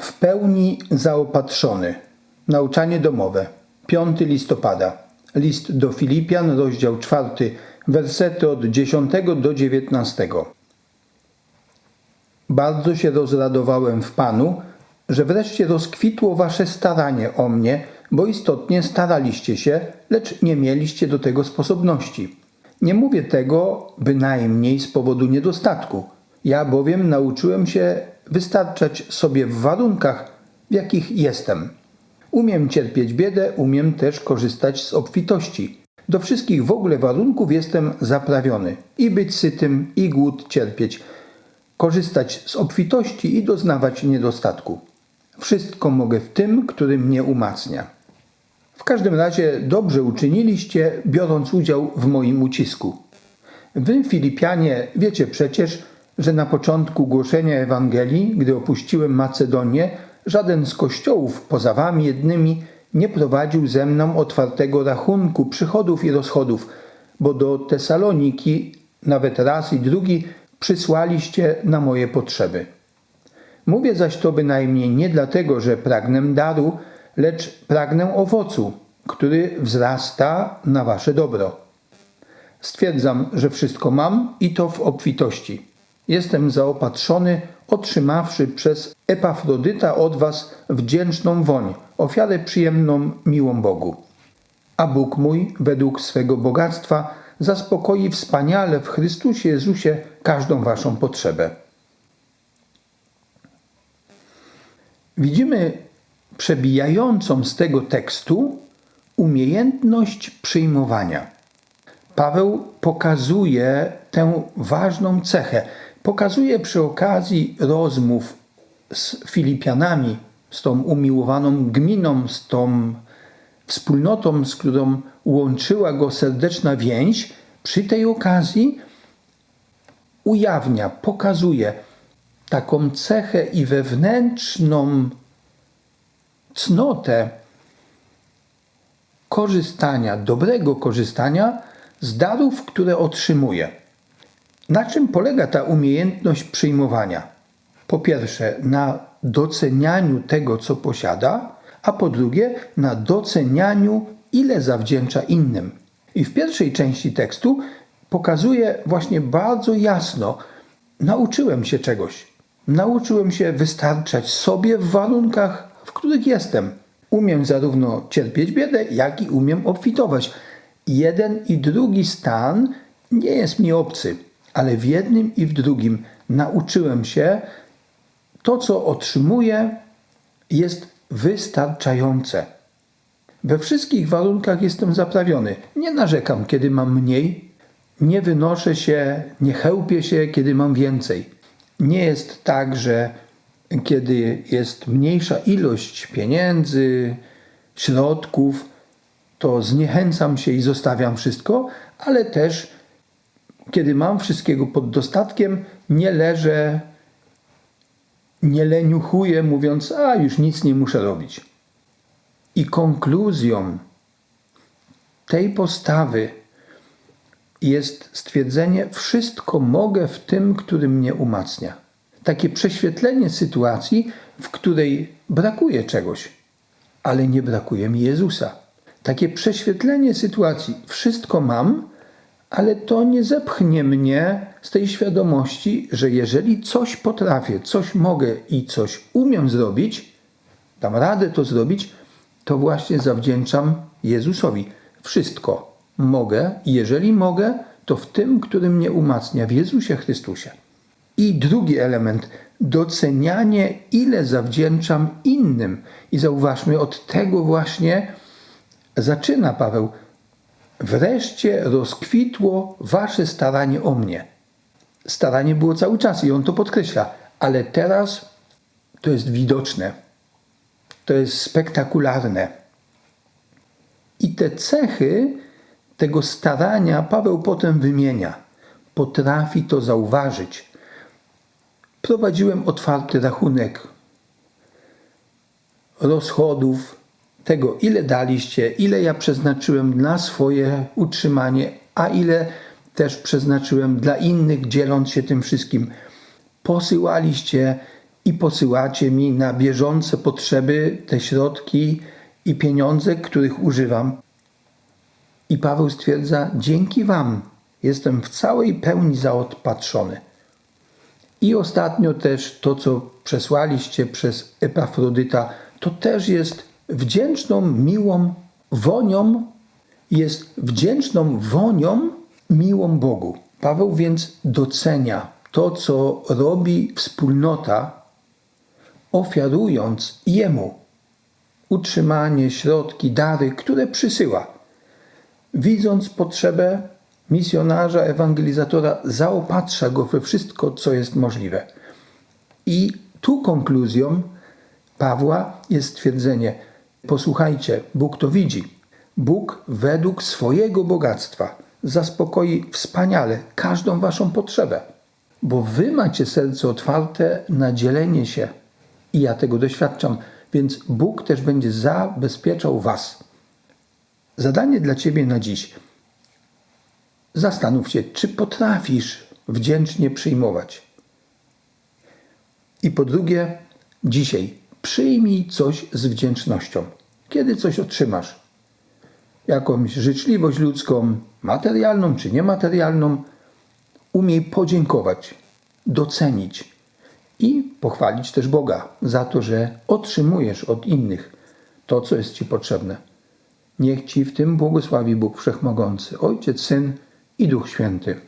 W pełni zaopatrzony. Nauczanie domowe. 5 listopada. List do Filipian, rozdział 4, wersety od 10 do 19. Bardzo się rozradowałem w Panu, że wreszcie rozkwitło wasze staranie o mnie, bo istotnie staraliście się, lecz nie mieliście do tego sposobności. Nie mówię tego bynajmniej z powodu niedostatku. Ja bowiem nauczyłem się wystarczać sobie w warunkach, w jakich jestem. Umiem cierpieć biedę, umiem też korzystać z obfitości. Do wszystkich w ogóle warunków jestem zaprawiony. I być sytym, i głód cierpieć, korzystać z obfitości i doznawać niedostatku. Wszystko mogę w tym, który mnie umacnia. W każdym razie dobrze uczyniliście, biorąc udział w moim ucisku. Wy, Filipianie, wiecie przecież, że na początku głoszenia Ewangelii, gdy opuściłem Macedonię, żaden z kościołów poza wami jednymi nie prowadził ze mną otwartego rachunku przychodów i rozchodów, bo do Tesaloniki nawet raz i drugi przysłaliście na moje potrzeby. Mówię zaś to bynajmniej nie dlatego, że pragnę daru, lecz pragnę owocu, który wzrasta na wasze dobro. Stwierdzam, że wszystko mam i to w obfitości. Jestem zaopatrzony, otrzymawszy przez Epafrodyta od was wdzięczną woń, ofiarę przyjemną, miłą Bogu. A Bóg mój, według swego bogactwa, zaspokoi wspaniale w Chrystusie Jezusie każdą waszą potrzebę. Widzimy przebijającą z tego tekstu umiejętność przyjmowania. Paweł pokazuje tę ważną cechę. Pokazuje przy okazji rozmów z Filipianami, z tą umiłowaną gminą, z tą wspólnotą, z którą łączyła go serdeczna więź, przy tej okazji ujawnia, pokazuje taką cechę i wewnętrzną cnotę korzystania, dobrego korzystania z darów, które otrzymuje. Na czym polega ta umiejętność przyjmowania? Po pierwsze, na docenianiu tego, co posiada, a po drugie, na docenianiu, ile zawdzięcza innym. I w pierwszej części tekstu pokazuje właśnie bardzo jasno: nauczyłem się czegoś. Nauczyłem się wystarczać sobie w warunkach, w których jestem. Umiem zarówno cierpieć biedę, jak i umiem obfitować. Jeden i drugi stan nie jest mi obcy, ale w jednym i w drugim nauczyłem się, to co otrzymuję jest wystarczające. We wszystkich warunkach jestem zaprawiony. Nie narzekam, kiedy mam mniej, nie wynoszę się, nie chełpię się, kiedy mam więcej. Nie jest tak, że kiedy jest mniejsza ilość pieniędzy, środków, to zniechęcam się i zostawiam wszystko, ale też kiedy mam wszystkiego pod dostatkiem, nie leżę, nie leniuchuję, mówiąc, a już nic nie muszę robić. I konkluzją tej postawy jest stwierdzenie: Wszystko mogę w tym, który mnie umacnia. Takie prześwietlenie sytuacji, w której brakuje czegoś, ale nie brakuje mi Jezusa. Takie prześwietlenie sytuacji: Wszystko mam, ale to nie zepchnie mnie z tej świadomości, że jeżeli coś potrafię, coś mogę i coś umiem zrobić, dam radę to zrobić, to właśnie zawdzięczam Jezusowi. Wszystko mogę, i jeżeli mogę, to w tym, który mnie umacnia, w Jezusie Chrystusie. I drugi element, docenianie, ile zawdzięczam innym. I zauważmy, od tego właśnie zaczyna Paweł. Wreszcie rozkwitło wasze staranie o mnie. Staranie było cały czas i on to podkreśla, ale teraz to jest widoczne, to jest spektakularne. I te cechy tego starania Paweł potem wymienia. Potrafi to zauważyć. Prowadziłem otwarty rachunek rozchodów, tego ile daliście, ile ja przeznaczyłem na swoje utrzymanie, a ile też przeznaczyłem dla innych, dzieląc się tym wszystkim. Posyłaliście i posyłacie mi na bieżące potrzeby te środki i pieniądze, których używam. I Paweł stwierdza: Dzięki Wam jestem w całej pełni zaodpatrzony. I ostatnio też to, co przesłaliście przez Epafrodyta, to też jest wdzięczną, miłą wonią, jest wdzięczną wonią miłą Bogu. Paweł więc docenia to, co robi wspólnota, ofiarując Jemu utrzymanie, środki, dary, które przysyła. Widząc potrzebę misjonarza, ewangelizatora, zaopatrza go we wszystko, co jest możliwe. I tu konkluzją Pawła jest stwierdzenie: Posłuchajcie, Bóg to widzi. Bóg według swojego bogactwa zaspokoi wspaniale każdą waszą potrzebę, bo wy macie serce otwarte na dzielenie się i ja tego doświadczam, więc Bóg też będzie zabezpieczał was. Zadanie dla ciebie na dziś. Zastanów się, czy potrafisz wdzięcznie przyjmować. I po drugie, dzisiaj przyjmij coś z wdzięcznością. Kiedy coś otrzymasz, jakąś życzliwość ludzką, materialną czy niematerialną, umiej podziękować, docenić i pochwalić też Boga za to, że otrzymujesz od innych to, co jest Ci potrzebne. Niech Ci w tym błogosławi Bóg Wszechmogący, Ojciec, Syn i Duch Święty.